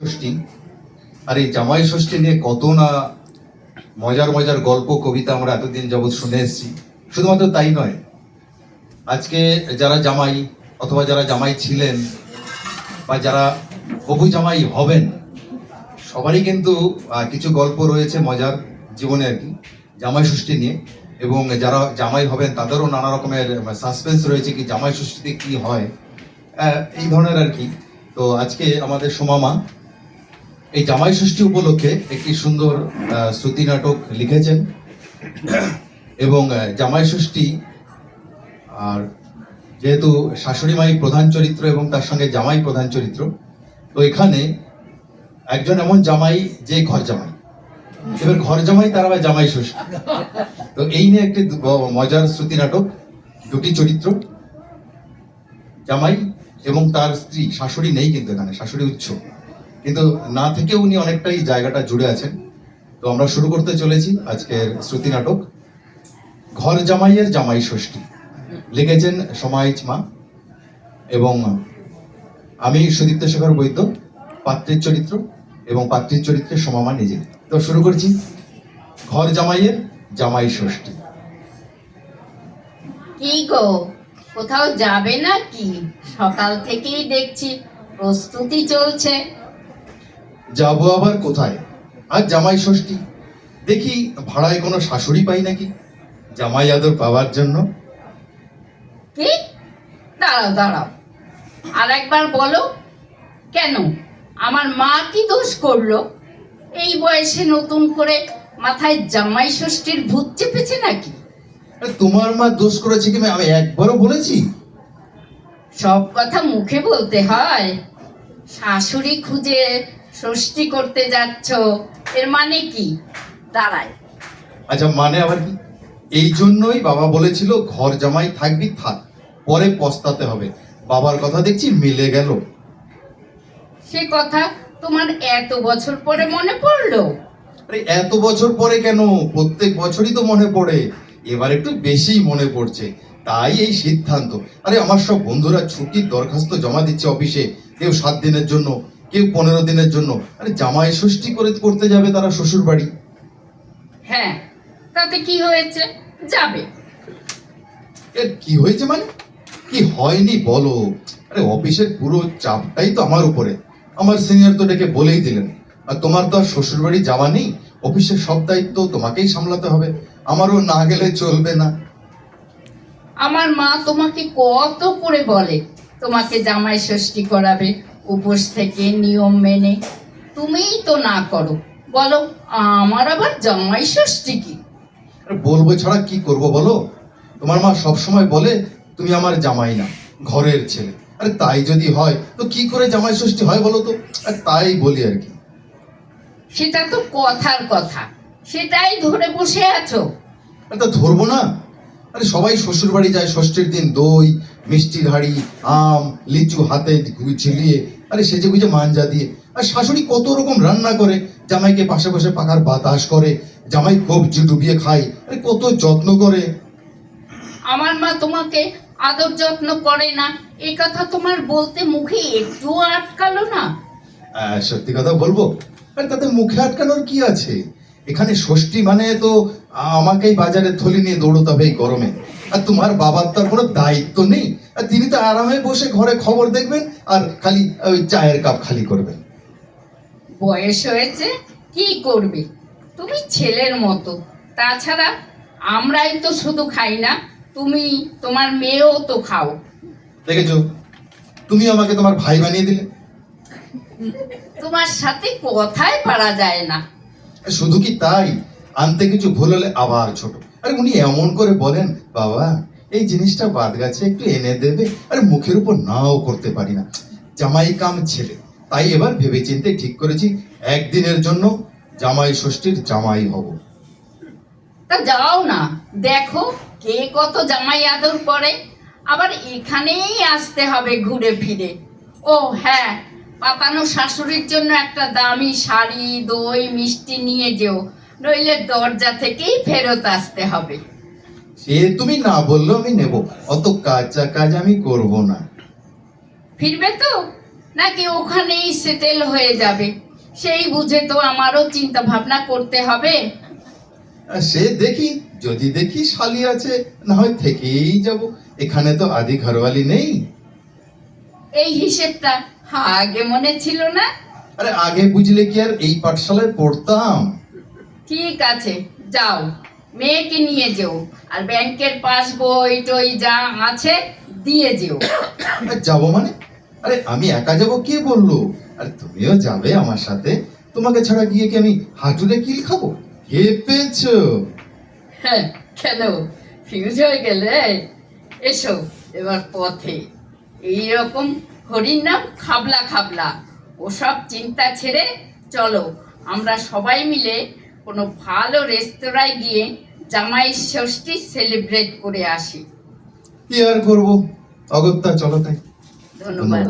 ষষ্ঠী। আর এই জামাই ষষ্ঠী নিয়ে কত না মজার মজার গল্প, কবিতা আমরা এতদিন যাবৎ শুনে এসেছি। শুধুমাত্র তাই নয়, আজকে যারা জামাই অথবা যারা জামাই ছিলেন বা যারা বহু জামাই হবেন, সবারই কিন্তু কিছু গল্প রয়েছে মজার জীবনে আর কি, জামাই ষষ্ঠী নিয়ে। এবং যারা জামাই হবেন, তাদেরও নানা রকমের সাসপেন্স রয়েছে কি জামাই ষষ্ঠীতে কি হয় এই ধরনের আর কি। তো আজকে আমাদের সোমামা এই জামাই ষষ্ঠী উপলক্ষে একটি সুন্দর শ্রুতি নাটক লিখেছেন। এবং জামাই ষষ্ঠী, আর যেহেতু শাশুড়ি মাই প্রধান চরিত্র এবং তার সঙ্গে জামাই প্রধান চরিত্র, তো এখানে একজন এমন জামাই যে ঘর জামাই। এবার ঘর জামাই তার আবার জামাই ষষ্ঠী। তো এই নিয়ে একটি মজার শ্রুতি নাটক, দুটি চরিত্র, জামাই এবং তার স্ত্রী। শাশুড়ি নেই কিন্তু এখানে, শাশুড়ি উচ্চ। কিন্তু না থেকে উনি অনেকটাই জায়গাটা জুড়ে আছেন। তো আমরা শুরু করতে চলেছি আজকের শ্রুতি নাটক। ঘর জামাইয়ের জামাই ষষ্ঠী। লিখেছেন সমাইচ মা এবং আমি সুদীপ্ত শেখর বৈদ্য, পাত্রের চরিত্র এবং পাত্রীর চরিত্রে সমামা নিজে। তো শুরু করছি। ঘর জামাইয়ের জামাই ষষ্ঠী। কি গো, কোথাও যাবে না কি সকাল থেকেই দেখছি প্রস্তুতি চলছে। যাব আবার কোথায়? আর জামাই ষষ্ঠী? দেখি ভাড়ায় কোনো শাশুড়ি পাই নাকি? জামাই আদর পাওয়ার জন্য। কি? দাঁড়াও দাঁড়াও। আর একবার বলো কেন? আমার মা কি দোষ করল? এই বয়সে নতুন করে মাথায় জামাই ষষ্ঠীর ভূত চেপেছে নাকি? তোমার মা দোষ করেছে কি? আমি একবারও বলেছি। সব কথা মুখে বলতে হয়। শাশুড়ি খুঁজে ষষ্ঠী করতে যাচ্ছ এর মানে কি? দাঁড়ায়। আচ্ছা মানে আবার কি? এই জন্যই বাবা বলেছিল ঘর জামাই থাকবি থাক। পরে পস্তাতে হবে। বাবার কথা দেখছি মিলে গেল। সে কথা তোমার এত বছর পরে মনে পড়ল? আরে এত বছর পরে কেন? প্রত্যেক বছরই তো মনে পড়ে। এবার একটু বেশিই মনে পড়ছে। তাই এই সিদ্ধান্ত। আরে আমার সব বন্ধুরা ছুটির দরখাস্ত জমা দিচ্ছে অফিসে কেউ সাত দিনের জন্য। কেউ পনেরো দিনের জন্য। আরে জামাই ষষ্ঠী করে করতে যাবে তারা শ্বশুর বাড়ি হ্যাঁ তাতে কি হয়েছে? যাবে। এর কি হয়েছে মানে? কি হয়নি বলো? আরে অফিসের পুরো চাপটাই তো আমার উপরে। আমার সিনিয়র তো ডেকে বলেই দিলেন। আর তোমার তো আর শ্বশুর বাড়ি যাওয়া নেই? অফিসের সব দায়িত্ব তোমাকেই সামলাতে হবে। আমারও না গেলে চলবে না। আমার মা তোমাকে কত করে বলে? তোমাকে জামাই ষষ্ঠী করাবে। উপোস থেকে নিয়ম মেনে। তুমিই তো না করো। বলো আমার আবার জামাই ষষ্ঠী কি? আরে বলব ছাড়া কি করব বলো? তোমার মা সব সময় বলে তুমি আমার জামাই না ঘরের ছেলে। আরে তাই যদি হয় তো কি করে জামাই ষষ্ঠী হয় বলো তো? আর তাই বলি আর কি। সেটা তো কথার কথা। সেটাই ধরে বসে আছো। তা ধরবো না। আরে সবাই শ্বশুর বাড়ি যায় ষষ্ঠীর দিন দই মিষ্টির হাড়ি আম লিচু হাতে ঝিলিয়ে আরে সেজে গুজে মাঞ্জা দিয়ে আর শাশুড়ি কত রকম রান্না করে জামাইকে পাশে পাশে পাখার বাতাস করে জামাই কবজি ডুবিয়ে খায় আরে কত যত্ন করে। আমার মা তোমাকে আদর যত্ন করে না এ কথা তোমার বলতে মুখে একটুও আটকালো না? আহ, সত্যি কথা বলব। আরে তাতে মুখে আটকানোর কি আছে? এখানে ষষ্ঠী মানে তো আমাকেই বাজারে থলি নিয়ে দৌড়তে হবে এই গরমে। আর তোমার বাবার তো কোনো দায়িত্ব নেই। আর তিনি তো আরামে বসে ঘরে খবর দেখবেন আর খালি ওই চায়ের কাপ খালি করবেন। বয়স হয়েছে কি করবে? তুমি ছেলের মতো। তাছাড়া আমরাই তো শুধু খাই না তুমি তোমার মেয়েও তো খাও। দেখেছ? তুমি আমাকে তোমার ভাই বানিয়ে দিলে। তোমার সাথে কথাই পারা যায় না। শুধু কি তাই? আনতে কিছু ভুল হলে আবার ছোট। আরে উনি এমন করে বলেন, বাবা, এই জিনিসটা বাদ গেছে, একটু এনে দেবে। আরে মুখের উপর নাও করতে পারি না। জামাই কাম ছেলে, তাই এবার ভেবেচিন্তে ঠিক করেছি, একদিনের জন্য জামাই ষষ্ঠীর জামাই হব। তা যাও না, দেখো কে কত জামাই আদর করে। আবার এখানেই আসতে হবে ঘুরে ফিরে। ও হ্যাঁ পাতানো শাশুড়ির জন্য একটা দামি শাড়ি, দই, মিষ্টি নিয়ে যেও। নইলে দরজা থেকেই ফেরত আসতে হবে। সে তুমি না বললেও আমি নেব। অত কাজা কাজ আমি করব না। ফিরবে তো? নাকি ওখানেই সেটেল হয়ে যাবে? সেই বুঝে তো আমারও চিন্তা ভাবনা করতে হবে। সে দেখি যদি দেখি শালি আছে না হয় থেকেই যাব। এখানে তো আদি ঘরওয়ালি নেই। এই হিসেবটা আগে মনে ছিল না? আরে আগে বুঝলে কি আর এই পাঠশালায় পড়তাম? ঠিক আছে যাও। মেয়েকে নিয়ে যেও। আর ব্যাংকের পাসবই টই যা আছে দিয়ে যেও। যাব মানে? আরে আমি একা যাব কে বলল? আর তুমিও যাবে আমার সাথে। তোমাকে ছাড়া গিয়ে কি আমি হাঁটুরে কিল খাব? কে পেয়েছ? হ্যাঁ কেন? ফিউজ হয়ে গেলে? এসো এবার পথে। এইরকম হরির নাম খাবলা খাবলা। ওসব চিন্তা ছেড়ে চলো আমরা সবাই মিলে কোনো ভালো রেস্তোরাঁয় গিয়ে জামাই ষষ্ঠী সেলিব্রেট করে আসি। কি আর করব? অগত্যা চলো তাই। ধন্যবাদ।